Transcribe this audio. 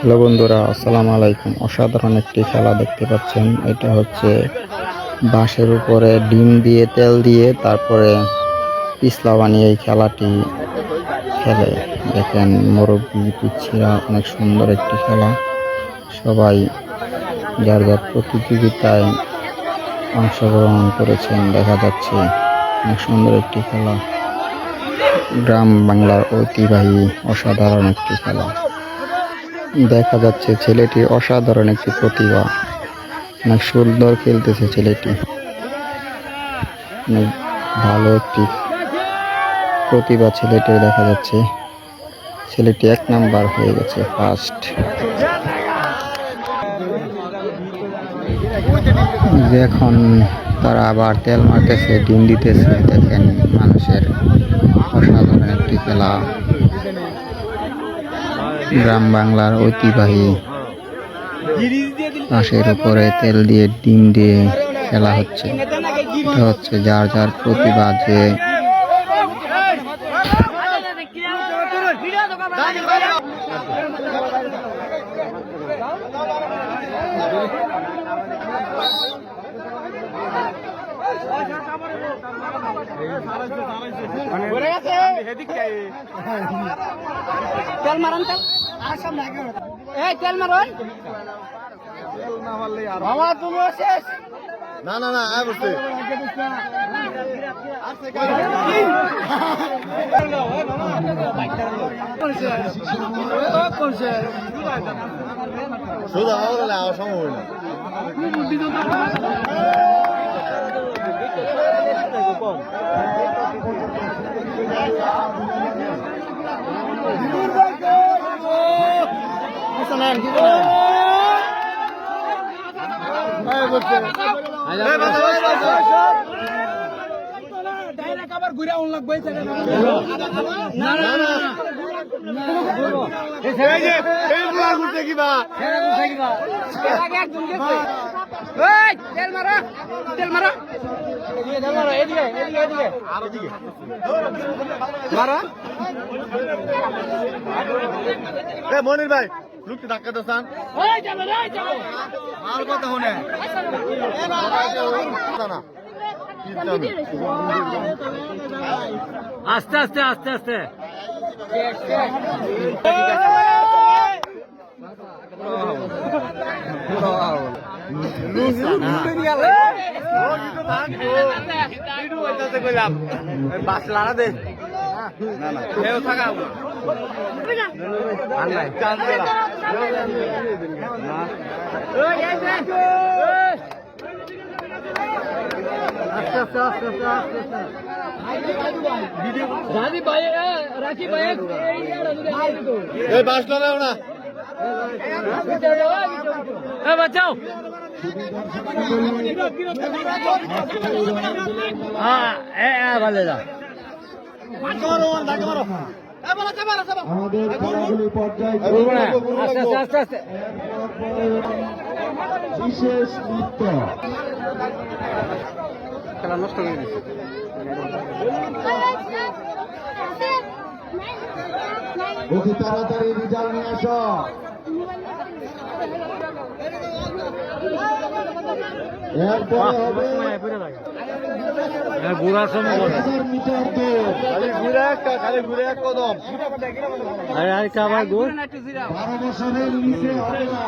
Hello বন্ধুরা, আসসালামু আলাইকুম। অসাধারণ একটি খেলা দেখতে পাচ্ছেন। এটা হচ্ছে বাঁশের উপরে ডিম দিয়ে, তেল দিয়ে, তারপরে পিছলা বানিয়ে এই খেলাটি খেলে। দেখেন, মুরব্বী পিচ্ছিরা, অনেক সুন্দর একটি খেলা। সবাই যার যার প্রতিযোগিতায় অংশগ্রহণ করেছেন, দেখা যাচ্ছে অনেক সুন্দর একটি খেলা। গ্রাম বাংলার ঐতিহ্যবাহী অসাধারণ একটি খেলা। দেখা যাচ্ছে ছেলেটি অসাধারণ একটি প্রতিভা। অনেক সুন্দর খেলতেছে ছেলেটি। অনেক ভালো একটি প্রতিভা ছেলেটি দেখা যাচ্ছে। ছেলেটি এক নাম্বার হয়ে গেছে ফার্স্ট এখন তারা আবার তেল মারতেছে, ডিম দিতেছে, দেখেন মানুষের অসাধারণ একটি খেলা। গ্রাম বাংলার ঐতিহ্যবাহী পাশের উপরে তেল দিয়ে ডিম দিয়ে খেলা হচ্ছে এটা হচ্ছে যার যার প্রতিভা যে তেল মারান, তেল। এই, তেল মারুন। তুমি শেষ। না না না সোজা হলে আওয়া সম্ভব না। ডাইরেক্ট আবার ঘুরে অন না না না। এই যে এই বুয়া ঘুরতে কিবা একজন গেছে এই তেল মারো তেল মারো আর কথা শুনে না বাস লাড়া দে রাজি ভাই রাখি ভাই এই বাস লাড়াও না। বাঁচাও হ্যাঁ ভালো যা আমাদের বিশেষ নৃত্য। খেলা নষ্ট করে দিচ্ছে অতি তাড়াতাড়ি রেজাল্ট নিয়ে আস। এরপরে হবে গোর বারো বছরের নিচে হবে না।